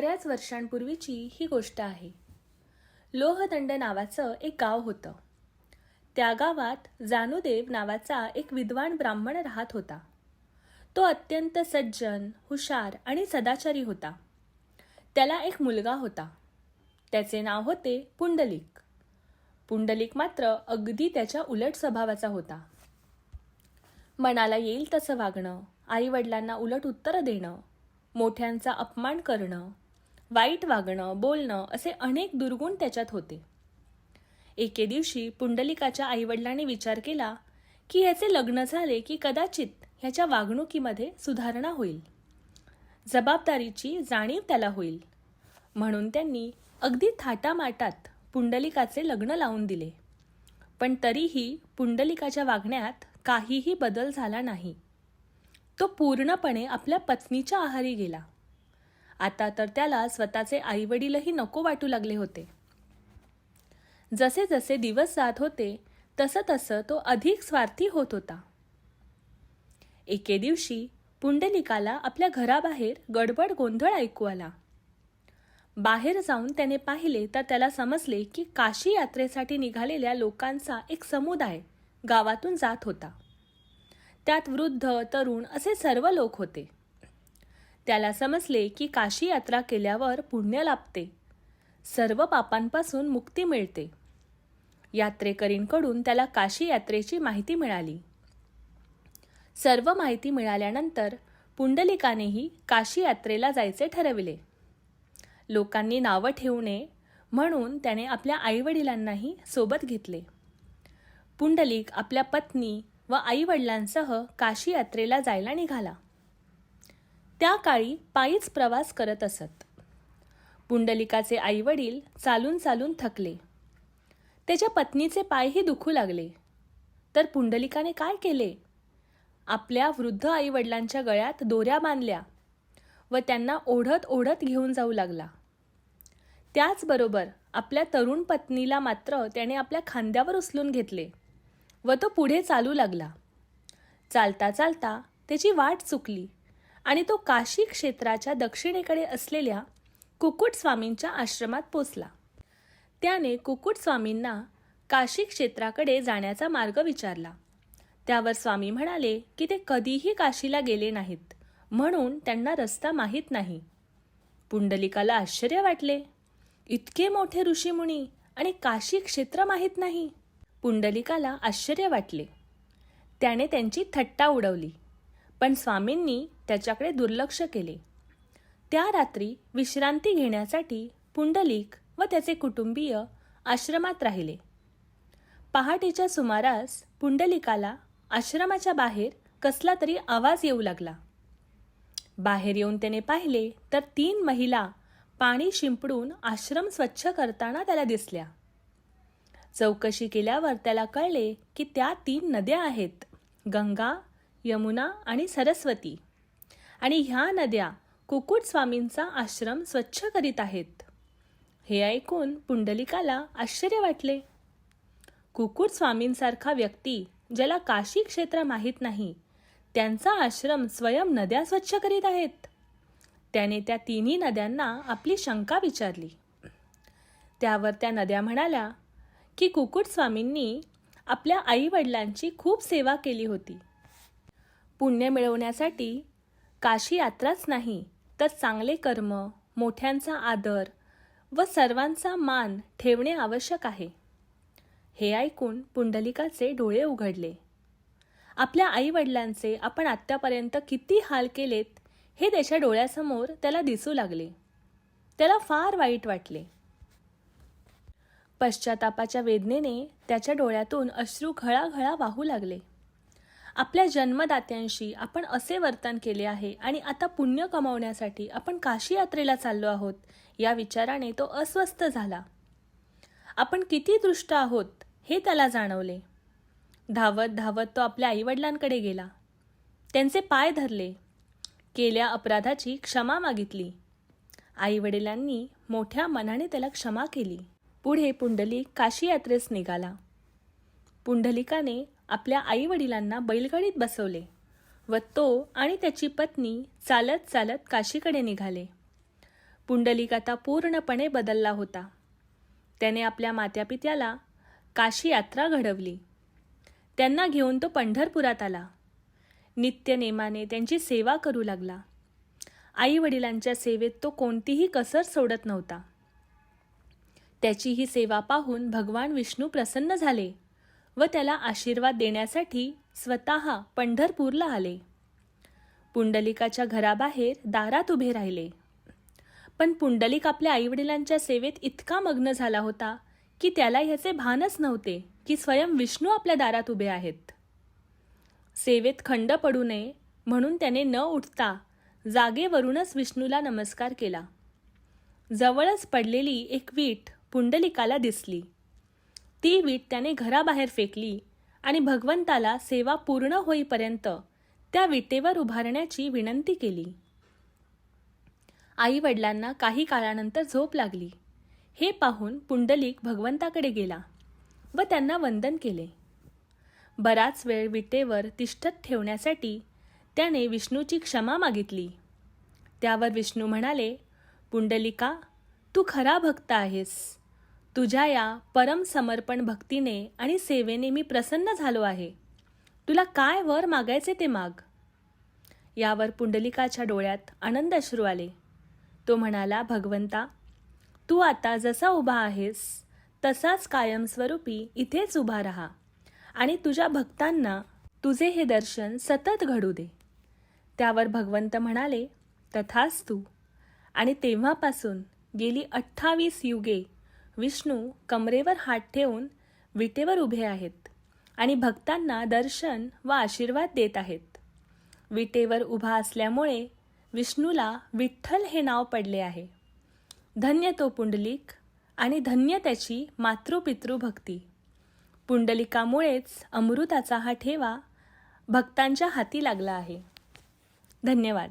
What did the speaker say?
बऱ्याच वर्षांपूर्वीची ही गोष्ट आहे. लोहदंड नावाचं एक गाव होतं. त्या गावात जानुदेव नावाचा एक विद्वान ब्राह्मण राहत होता. तो अत्यंत सज्जन हुशार आणि सदाचारी होता. त्याला एक मुलगा होता. त्याचे नाव होते पुंडलिक. पुंडलिक मात्र अगदी त्याच्या उलट स्वभावाचा होता. मनाला येईल तसं वागणं आईवडिलांना उलट उत्तरं देणं मोठ्यांचा अपमान करणं वाईट वागणं बोलणं असे अनेक दुर्गुण त्याच्यात होते. एके दिवशी पुंडलिकाच्या आईवडिलांनी विचार केला की ह्याचे लग्न झाले की कदाचित ह्याच्या वागणुकीमध्ये सुधारणा होईल. जबाबदारीची जाणीव त्याला होईल. म्हणून त्यांनी अगदी थाटामाटात पुंडलिकाचे लग्न लावून दिले. पण तरीही पुंडलिकाच्या वागण्यात काहीही बदल झाला नाही. तो पूर्णपणे आपल्या पत्नीच्या आहारी गेला. आता तर त्याला स्वतःचे आईवडीलही नको वाटू लागले होते. जसे जसे दिवस जात होते तसं तसं तो अधिक स्वार्थी होत होता. एके दिवशी पुंडलिकाला आपल्या घराबाहेर गडबड गोंधळ ऐकू आला. बाहेर जाऊन त्याने पाहिले तर त्याला समजले की काशी यात्रेसाठी निघालेल्या लोकांचा एक समुदाय गावातून जात होता. त्यात वृद्ध तरुण असे सर्व लोक होते. त्याला समजले की काशी यात्रा केल्यावर पुण्य लाभते. सर्व पापांपासून मुक्ती मिळते. यात्रेकरींकडून त्याला काशी यात्रेची माहिती मिळाली. सर्व माहिती मिळाल्यानंतर पुंडलिकानेही काशी यात्रेला जायचे ठरविले. लोकांनी नावं ठेवू नये म्हणून त्याने आपल्या आईवडिलांनाही सोबत घेतले. पुंडलिक आपल्या पत्नी व आईवडिलांसह काशी यात्रेला जायला निघाला. त्या काळी पायीच प्रवास करत असत. पुंडलिकाचे आईवडील चालून चालून थकले. त्याच्या पत्नीचे पायही दुखू लागले. तर पुंडलिकाने काय केले? आपल्या वृद्ध आईवडिलांच्या गळ्यात दोऱ्या बांधल्या व त्यांना ओढत ओढत घेऊन जाऊ लागला. त्याचबरोबर आपल्या तरुण पत्नीला मात्र त्याने आपल्या खांद्यावर उचलून घेतले व तो पुढे चालू लागला. चालता चालता त्याची वाट चुकली. आणि तो काशी क्षेत्राच्या दक्षिणेकडे असलेल्या कुकुटस्वामींच्या आश्रमात पोचला. त्याने कुकुटस्वामींना काशी क्षेत्राकडे जाण्याचा मार्ग विचारला. त्यावर स्वामी म्हणाले की ते कधीही काशीला गेले नाहीत म्हणून त्यांना रस्ता माहीत नाही. पुंडलिकाला आश्चर्य वाटले. इतके मोठे ऋषीमुनी आणि काशी क्षेत्र माहीत नाही. पुंडलिकाला आश्चर्य वाटले. त्याने त्यांची थट्टा उडवली. पण स्वामींनी त्याच्याकडे दुर्लक्ष केले. त्या रात्री विश्रांती घेण्यासाठी पुंडलिक व त्याचे कुटुंबीय आश्रमात राहिले. पहाटेच्या सुमारास पुंडलिकाला आश्रमाच्या बाहेर कसला तरी आवाज येऊ लागला. बाहेर येऊन त्याने पाहिले तर तीन महिला पाणी शिंपडून आश्रम स्वच्छ करताना त्याला दिसल्या. चौकशी केल्यावर त्याला कळले की त्या तीन नद्या आहेत. गंगा यमुना आणि सरस्वती. आणि ह्या नद्या कुकुटस्वामींचा आश्रम स्वच्छ करीत आहेत. हे ऐकून पुंडलिकाला आश्चर्य वाटले. कुकुटस्वामींसारखा व्यक्ती ज्याला काशी क्षेत्र माहीत नाही त्यांचा आश्रम स्वयं नद्या स्वच्छ करीत आहेत. त्याने त्या तिन्ही नद्यांना आपली शंका विचारली. त्यावर त्या नद्या म्हणाल्या की कुकुटस्वामींनी आपल्या आईवडिलांची खूप सेवा केली होती. पुण्य मिळवण्यासाठी काशी यात्राच नाही तर चांगले कर्म मोठ्यांचा आदर व सर्वांचा मान ठेवणे आवश्यक आहे. हे ऐकून पुंडलिकाचे डोळे उघडले. आपल्या आईवडिलांचे आपण आत्तापर्यंत किती हाल केलेत हे त्याच्या डोळ्यासमोर त्याला दिसू लागले. त्याला फार वाईट वाटले. पश्चातापाच्या वेदनेने त्याच्या डोळ्यातून अश्रू घळाघळा वाहू लागले. आपल्या जन्मदात्यांशी आपण असे वर्तन केले आहे आणि आता पुण्य कमावण्यासाठी आपण काशी यात्रेला चाललो आहोत. या विचाराने तो अस्वस्थ झाला. आपण किती दृष्ट आहोत हे त्याला जाणवले. धावत धावत तो आपल्या आईवडिलांकडे गेला. त्यांचे पाय धरले. केल्या अपराधाची क्षमा मागितली. आईवडिलांनी मोठ्या मनाने त्याला क्षमा केली. पुढे पुंडलिक काशी यात्रेस निघाला. पुंडलिकाने आपल्या आईवडिलांना बैलगाडीत बसवले व तो आणि त्याची पत्नी चालत चालत काशीकडे निघाले. पुंडलिक आता पूर्णपणे बदलला होता. त्याने आपल्या मात्यापित्याला काशी यात्रा घडवली. त्यांना घेऊन तो पंढरपुरात आला. नित्यनेमाने त्यांची सेवा करू लागला. आई वडिलांच्या सेवेत तो कोणतीही कसर सोडत नव्हता. त्याची ही सेवा पाहून भगवान विष्णू प्रसन्न झाले. व त्याला आशीर्वाद देण्यासाठी स्वतः पंढरपूरला आले. पुंडलिकाच्या घराबाहेर दारात उभे राहिले. पण पुंडलिक आपल्या आईवडिलांच्या सेवेत इतका मग्न झाला होता की त्याला ह्याचे भानच नव्हते की स्वयं विष्णू आपल्या दारात उभे आहेत. सेवेत खंड पडू नये म्हणून त्याने न उठता जागेवरूनच विष्णूला नमस्कार केला. जवळच पडलेली एक वीट पुंडलिकाला दिसली. ती वीट त्याने घराबाहेर फेकली आणि भगवंताला सेवा पूर्ण होईपर्यंत त्या विटेवर उभारण्याची विनंती केली. आई वडिलांना काही काळानंतर झोप लागली. हे पाहून पुंडलिक भगवंताकडे गेला व त्यांना वंदन केले. बराच वेळ विटेवर तिष्ठत ठेवण्यासाठी त्याने विष्णूची क्षमा मागितली. त्यावर विष्णू म्हणाले पुंडलिका तू खरा भक्त आहेस. तुझ्या या परम समर्पण भक्तीने आणि सेवेने मी प्रसन्न झालो आहे. तुला काय वर मागायचे ते माग. यावर पुंडलिकाच्या डोळ्यात आनंद अश्रू आले. तो म्हणाला भगवंता तू आता जसा उभा आहेस तसाच कायमस्वरूपी इथेच उभा राहा आणि तुझ्या भक्तांना तुझे हे दर्शन सतत घडू दे. त्यावर भगवंत म्हणाले तथाच तू. आणि तेव्हापासून गेली अठ्ठावीस युगे विष्णू कमरेवर हात ठेवून विटेवर उभे आहेत आणि भक्तांना दर्शन व आशीर्वाद देत आहेत. विटेवर उभा असल्यामुळे विष्णूला विठ्ठल हे नाव पडले आहे. धन्य तो पुंडलिक आणि धन्य त्याची मातृपितृभक्ती पुंडलिकामुळेच अमृताचा हा ठेवा भक्तांच्या हाती लागला आहे. धन्यवाद.